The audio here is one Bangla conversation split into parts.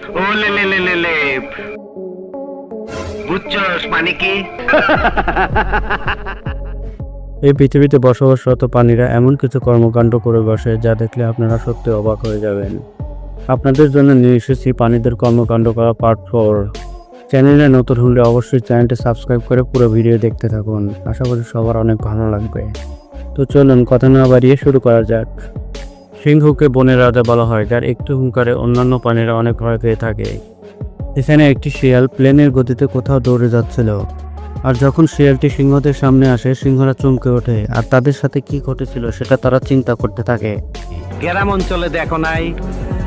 এই পৃথিবীতে বসবাসরত প্রাণীরা এমন কিছু কর্মকাণ্ড করে বসে যা দেখলে আপনারা সত্যি অবাক হয়ে যাবেন। আপনাদের জন্য নিয়ে এসেছি প্রাণীদের কর্মকাণ্ড করা পার্ট ফোর চ্যানেলে নতুন হলে অবশ্যই চ্যানেলটি সাবস্ক্রাইব করে পুরো ভিডিও দেখতে থাকুন। আশা করি সবার অনেক ভালো লাগবে। তো চলুন, কথা না বাড়িয়ে শুরু করা যাক। সিংহকে বনের রাজা বলা হয় যার একটু হুঙ্কারে অন্যান্য প্রাণীরা অনেক ভয় পেয়ে থাকে। এখানে একটি শিয়াল প্লেনের গতিতে কোথাও দৌড়ে যাচ্ছিল আর যখন শিয়ালটি সিংহদের সামনে আসে সিংহরা চমকে ওঠে আর তাদের সাথে কি ঘটেছিল সেটা তারা চিন্তা করতে থাকে। গ্রাম অঞ্চলে দেখো নাই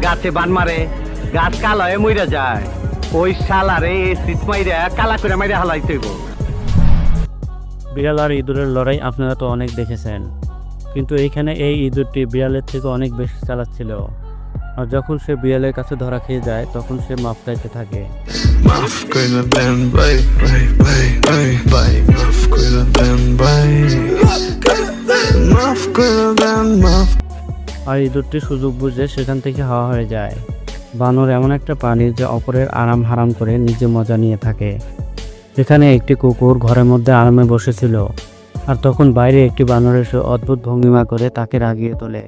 গাছে বান মারে গাছ কালো হয়ে মইরা যায়। ওই শালারে সিট মাইরা কালা করে মাইরা হালাই তৈব বিড়াল আর ইঁদুরের লড়াই আপনারা তো অনেক দেখেছেন। কিন্তু এইখানে এই ইঁদুরটি বিড়ালের থেকে অনেক বেশি চালাচ্ছিল। আর যখন সে বিড়ালের কাছে ধরা খেয়ে যায় তখন সে মাপ চাইতে থাকে। আর ইঁদুরটি সুযোগ বুঝে সেখান থেকে হাওয়া হয়ে যায়। বানর এমন একটা প্রাণী যে অপরের আরাম হারাম করে নিজে মজা নিয়ে থাকে। এখানে একটি কুকুর ঘরের মধ্যে আরামে বসেছিল। আর তখন বাইরে একটি বানর এসে অদ্ভুত ভঙ্গিমা করে তাকে রাগিয়ে তোলে।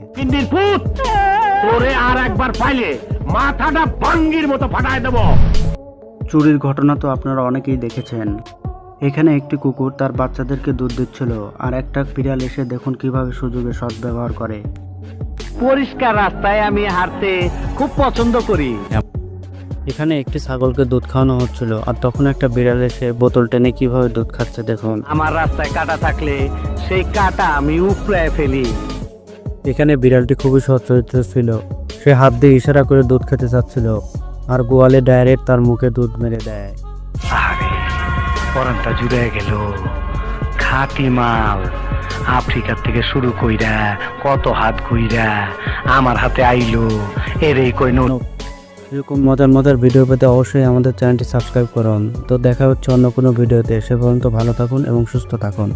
আর একবার পাইলে মাথাটা বাঙ্গির মতো ফাটায় দেবো। চুরির ঘটনা তো আপনারা অনেকেই দেখেছেন। এখানে একটি কুকুর তার বাচ্চাদেরকে দুধ দিচ্ছিল আর একটা বিড়াল এসে দেখুন কীভাবে সুযোগে সদ্ব্যবহার করে। পরিষ্কার রাস্তায় আমি হাঁটতে খুব পছন্দ করি। এখানে একটি ছাগলকে দুধ খাওয়ানো হচ্ছিল আর তখন একটা বিড়াল এসে বোতল টেনে কীভাবে দুধ খাচ্ছে দেখুন। আমার রাস্তায় কাটা থাকলে সেই কাটা আমি উপড়ায় ফেলি। এখানে বিড়ালটি খুবই সচ্চরিত্র ছিল সে হাত দিয়ে ইশারা করে দুধ খেতে চাচ্ছিল আর গোয়ালে ডাইরেক্ট তার মুখে দুধ মেরে দেয়। আরে পরানটা জুড়ে গেল। খাঁটি মাল। আফ্রিকার থেকে শুরু কইরা কত হাত কইরা আমার হাতে আইলো। এরে কই এরকম মজার মজার ভিডিও পেতে অবশ্যই আমাদের চ্যানেলটি সাবস্ক্রাইব করুন। তো দেখা হচ্ছে অন্য কোনো ভিডিওতে সে পর্যন্ত ভালো থাকুন এবং সুস্থ থাকুন।